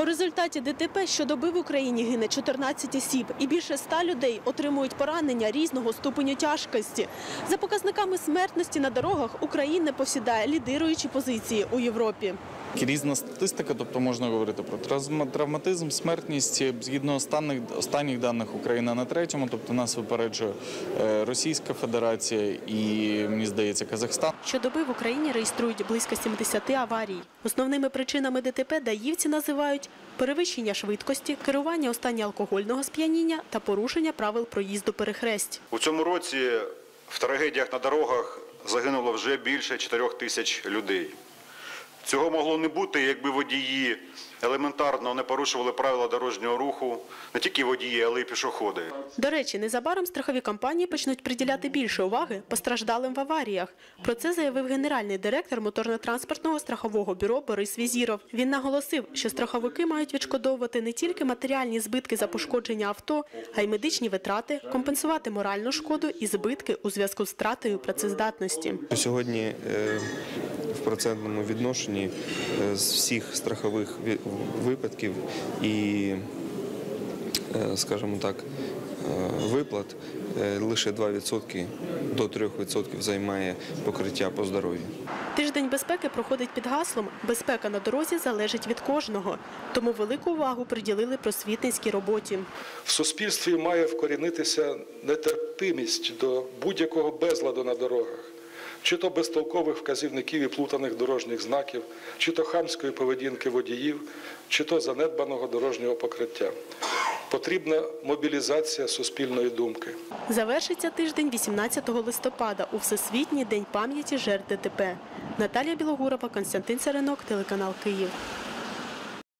У результаті ДТП щодоби в Україні гине 14 осіб і більше 100 людей отримують поранення різного ступеню тяжкості. За показниками смертності на дорогах Україна посідає лідируючі позиції у Європі. Різна статистика, тобто можна говорити про травма- травматизм, смертність. Згідно останніх, останніх даних Україна на третьому, тобто нас випереджує е, Російська Федерація і, мені здається, Казахстан. Щодоби в Україні реєструють близько 70 аварій. Основними причинами ДТП даївці називають перевищення швидкості, керування у стані алкогольного сп'яніння та порушення правил проїзду перехресть. У цьому році в трагедіях на дорогах загинуло вже більше 4 тисяч людей. Цього могло не бути, якби водії елементарно не порушували правила дорожнього руху, не тільки водії, але й пішоходи. До речі, незабаром страхові компанії почнуть приділяти більше уваги постраждалим в аваріях. Про це заявив генеральний директор моторно-транспортного страхового бюро Борис Візіров. Він наголосив, що страховики мають відшкодовувати не тільки матеріальні збитки за пошкодження авто, а й медичні витрати, компенсувати моральну шкоду і збитки у зв'язку з втратою працездатності. Сьогодні е, в процентному відношенні е, з всіх страхових випадків і, е, скажімо так, е, виплат лише 2% до 3% займає покриття по здоров'ю. Тиждень безпеки проходить під гаслом «Безпека на дорозі залежить від кожного». Тому велику увагу приділили просвітницькій роботі. В суспільстві має вкорінитися нетерпимість до будь-якого безладу на дорогах, чи то безтолкових вказівників і плутаних дорожніх знаків, чи то хамської поведінки водіїв, чи то занедбаного дорожнього покриття. Потрібна мобілізація суспільної думки. Завершиться тиждень 18 листопада у Всесвітній день пам'яті жертв ДТП. Наталія Білогурова, Константин Царинок, телеканал Київ.